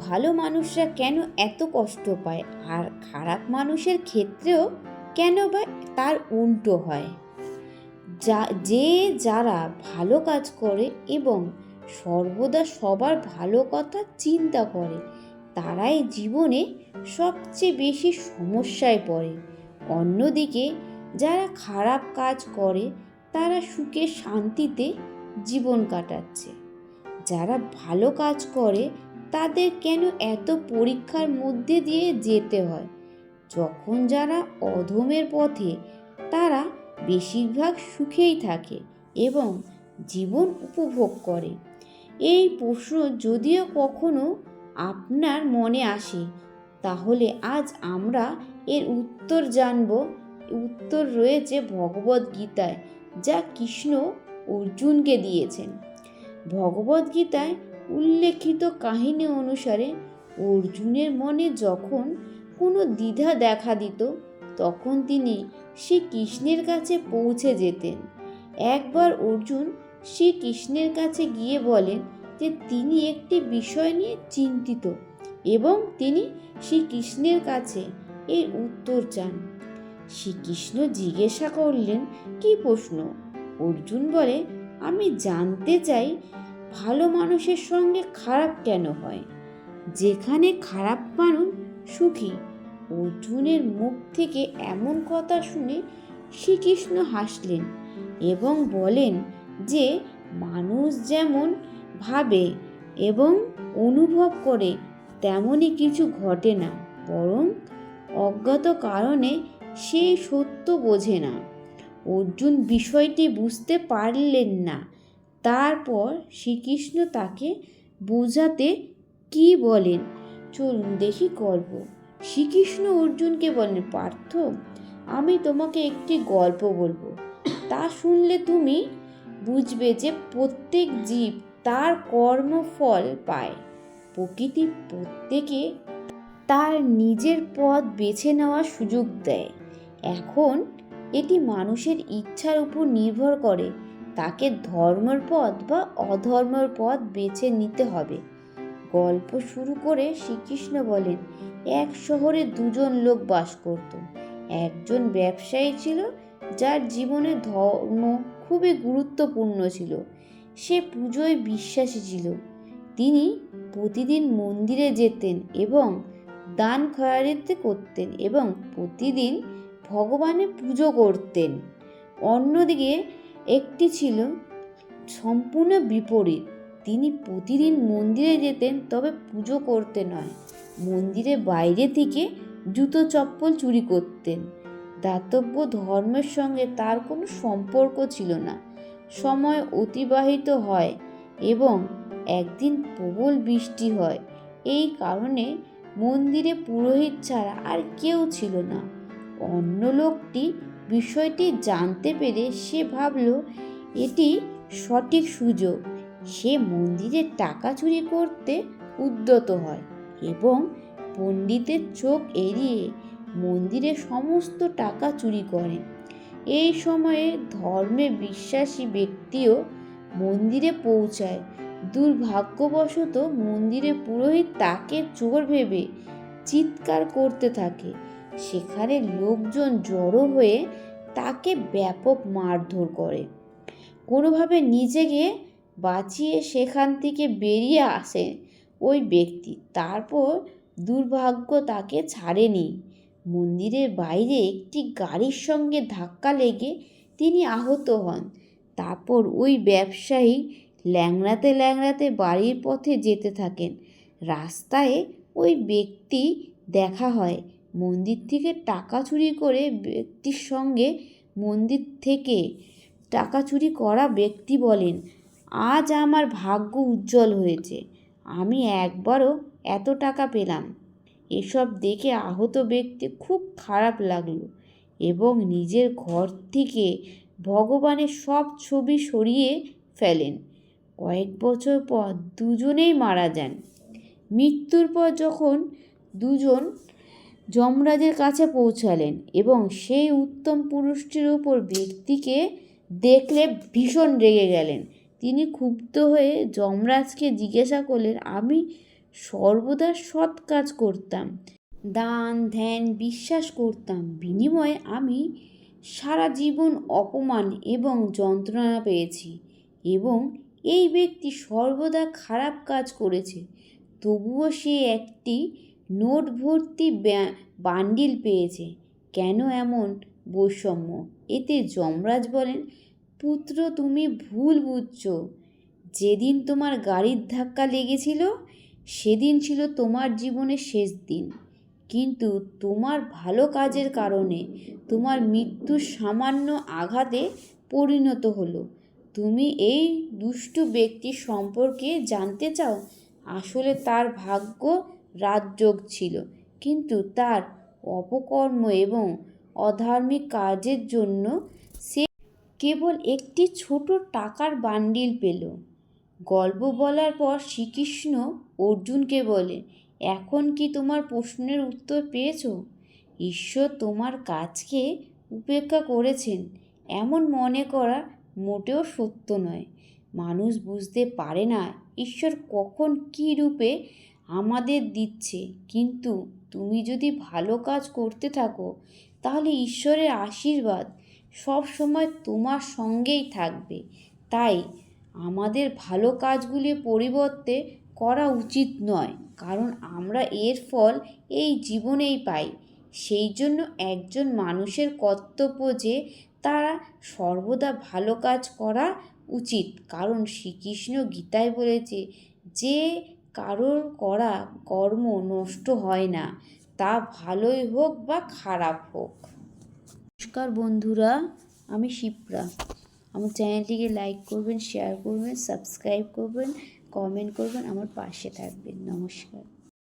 ভালো মানুষরা কেন এত কষ্ট পায়? আর খারাপ মানুষের ক্ষেত্রেও কেন বা তার উল্টো হয়? যা, যে যারা ভালো কাজ করে এবং সর্বদা সবার ভালো কথা চিন্তা করে, তারাই জীবনে সবচেয়ে বেশি সমস্যায় পড়ে। অন্যদিকে, যারা খারাপ কাজ করে, তারা সুখে শান্তিতে জীবন কাটাচ্ছে। যারা ভালো কাজ করে তাদের কেন এত পরীক্ষার মধ্যে দিয়ে যেতে হয়? যখন যারা অধমের পথে, তারা বেশিরভাগ সুখেই থাকে এবং জীবন উপভোগ করে। এই প্রশ্ন যদিও কখনো আপনার মনে আসে, তাহলে আজ আমরা এর উত্তর জানব। উত্তর রয়েছে ভগবদ গীতায়, যা কৃষ্ণ অর্জুনকে দিয়েছেন। ভগবদ গীতায় উল্লেখিত কাহিনী অনুসারে অর্জুনের মনে যখন কোনো দ্বিধা দেখা দিত, তখন তিনি শ্রীকৃষ্ণের কাছে পৌঁছে যেতেন। একবার অর্জুন শ্রীকৃষ্ণের কাছে গিয়ে বলেন যে তিনি একটি বিষয় নিয়ে চিন্তিত এবং তিনি শ্রীকৃষ্ণের কাছে এর উত্তর চান। শ্রীকৃষ্ণ জিজ্ঞাসা করলেন, কি প্রশ্ন? অর্জুন বলে, আমি জানতে চাই ভালো মানুষের সঙ্গে খারাপ কেন হয়? যেখানে খারাপ মানুষ সুখী, অর্জুনের মুখ থেকে এমন কথা শুনে শ্রীকৃষ্ণ হাসলেন এবং বলেন যে, মানুষ যেমন ভাবে এবং অনুভব করে তেমনই কিছু ঘটে না, বরং অজ্ঞাত কারণে সেই সত্য বোঝে না। অর্জুন বিষয়টি বুঝতে পারলেন না। তারপর শ্রীকৃষ্ণ তাকে বোঝাতে কি বলেন? চলুন দেখি গল্প। শ্রীকৃষ্ণ অর্জুনকে বলেন, পার্থ, আমি তোমাকে একটি গল্প বলব। তা শুনলে তুমি বুঝবে যে প্রত্যেক জীব তার কর্মফল পায়। প্রকৃতি প্রত্যেকে তার নিজের পথ বেছে নেওয়ার সুযোগ দেয়। এখন এটি মানুষের ইচ্ছার উপর নির্ভর করে। তাকে ধর্মের পথ বা অধর্মের পথ বেছে নিতে হবে। গল্প শুরু করে শ্রীকৃষ্ণ বলেন, এক শহরে দুজন লোক বাস করত। একজন ব্যবসায়ী ছিল, যার জীবনে ধর্ম খুবই গুরুত্বপূর্ণ ছিল। সে পুজোয় বিশ্বাসী ছিল। তিনি প্রতিদিন মন্দিরে যেতেন এবং দান খয়ারিতে করতেন এবং প্রতিদিন ভগবানের পুজো করতেন। অন্যদিকে একটি ছিল সম্পূর্ণ বিপরীত। তিনি প্রতিদিন মন্দিরে যেতেন, তবে পুজো করতে নয় মন্দিরের বাইরে থেকে জুতো চপ্পল চুরি করতেন। দাতব্য ধর্মের সঙ্গে তার কোনো সম্পর্ক ছিল না। সময় অতিবাহিত হয় এবং একদিন প্রবল বৃষ্টি হয়। এই কারণে মন্দিরে পুরোহিত ছাড়া আর কেউ ছিল না। অন্য লোকটি বিষয়টি জানতে পেরে সে ভাবল, এটি সঠিক সুযোগ। সে মন্দিরে টাকা চুরি করতে উদ্যত হয় এবং পণ্ডিতের চোখ এড়িয়ে মন্দিরে সমস্ত টাকা চুরি করে। এই সময়ে ধর্মে বিশ্বাসী ব্যক্তিও মন্দিরে পৌঁছায়। দুর্ভাগ্যবশত মন্দিরে পুরোহিত তাকে চোর ভেবে চিৎকার করতে থাকে। সেখানে লোকজন জড়ো হয়ে তাকে ব্যাপক মারধর করে। কোনোভাবে নিজেকে বাঁচিয়ে সেখান থেকে বেরিয়ে আসে ওই ব্যক্তি। তারপর দুর্ভাগ্য তাকে ছাড়েনি। মন্দিরের বাইরে একটি গাড়ির সঙ্গে ধাক্কা লেগে তিনি আহত হন। তারপর ওই ব্যবসায়ী ল্যাংড়াতে ল্যাংড়াতে বাড়ির পথে যেতে থাকেন। রাস্তায় ওই ব্যক্তি দেখা হয়। মন্দির থেকে টাকা চুরি করে ব্যক্তির সঙ্গে মন্দির থেকে টাকা চুরি করা ব্যক্তি বলেন, আজ আমার ভাগ্য উজ্জ্বল হয়েছে। আমি একবারও এত টাকা পেলাম। এসব দেখে আহত ব্যক্তি খুব খারাপ লাগল এবং নিজের ঘর থেকে ভগবানের সব ছবি সরিয়ে ফেলেন। কয়েক বছর পর দুজনেই মারা যান। মৃত্যুর পর যখন দুজন যমরাজের কাছে পৌঁছালেন এবং সেই উত্তম পুরুষটির উপর ব্যক্তিকে দেখলে ভীষণ রেগে গেলেন। তিনি ক্ষুব্ধ হয়ে যমরাজকে জিজ্ঞাসা করলেন, আমি সর্বদা সৎ কাজ করতাম, দান, ধ্যান, বিশ্বাস করতাম। বিনিময়ে আমি সারা জীবন অপমান এবং যন্ত্রণা পেয়েছি এবং এই ব্যক্তি সর্বদা খারাপ কাজ করেছে। তবুও সে একটি নোট ভর্তি বান্ডিল পেয়েছে। কেন এমন বৈষম্য? এতে যমরাজ বলেন, পুত্র, তুমি ভুল বুঝছ। যেদিন তোমার গাড়ির ধাক্কা লেগেছিল, সেদিন ছিল তোমার জীবনের শেষ দিন। কিন্তু তোমার ভালো কাজের কারণে তোমার মৃত্যু সামান্য আঘাতে পরিণত হলো। তুমি এই দুষ্টু ব্যক্তি সম্পর্কে জানতে চাও? আসলে তার ভাগ্য রাজযোগ ছিল। কিন্তু তার অপকর্ম এবং অধার্মিক কাজের জন্য সে কেবল একটি ছোট টাকার বান্ডিল পেল। গল্প বলার পর শ্রীকৃষ্ণ অর্জুনকে বলে এখন কি তোমার প্রশ্নের উত্তর পেয়েছ? ঈশ্বর তোমার কাজকে উপেক্ষা করেছেন। এমন মনে করা মোটেও সত্য নয়। মানুষ বুঝতে পারে না ঈশ্বর কখন কী রূপে আমাদের দিচ্ছে। কিন্তু তুমি যদি ভালো কাজ করতে থাকো, তাহলে ঈশ্বরের আশীর্বাদ সব সময় তোমার সঙ্গেই থাকবে। তাই আমাদের ভালো কাজগুলি পরিবর্তে করা উচিত নয়, কারণ আমরা এর ফল এই জীবনেই পাই। সেই জন্য একজন মানুষের কর্তব্য যে তারা সর্বদা ভালো কাজ করা উচিত, কারণ শ্রীকৃষ্ণ গীতায় বলেছে, যে কারোর করা কর্ম নষ্ট হয় না, তা ভালোই হোক বা খারাপ হোক। নমস্কার বন্ধুরা, আমি শিপ্রা। আমার চ্যানেলটিকে লাইক করবেন শেয়ার করবেন সাবস্ক্রাইব করবেন কমেন্ট করবেন, আমার পাশে থাকবেন। নমস্কার।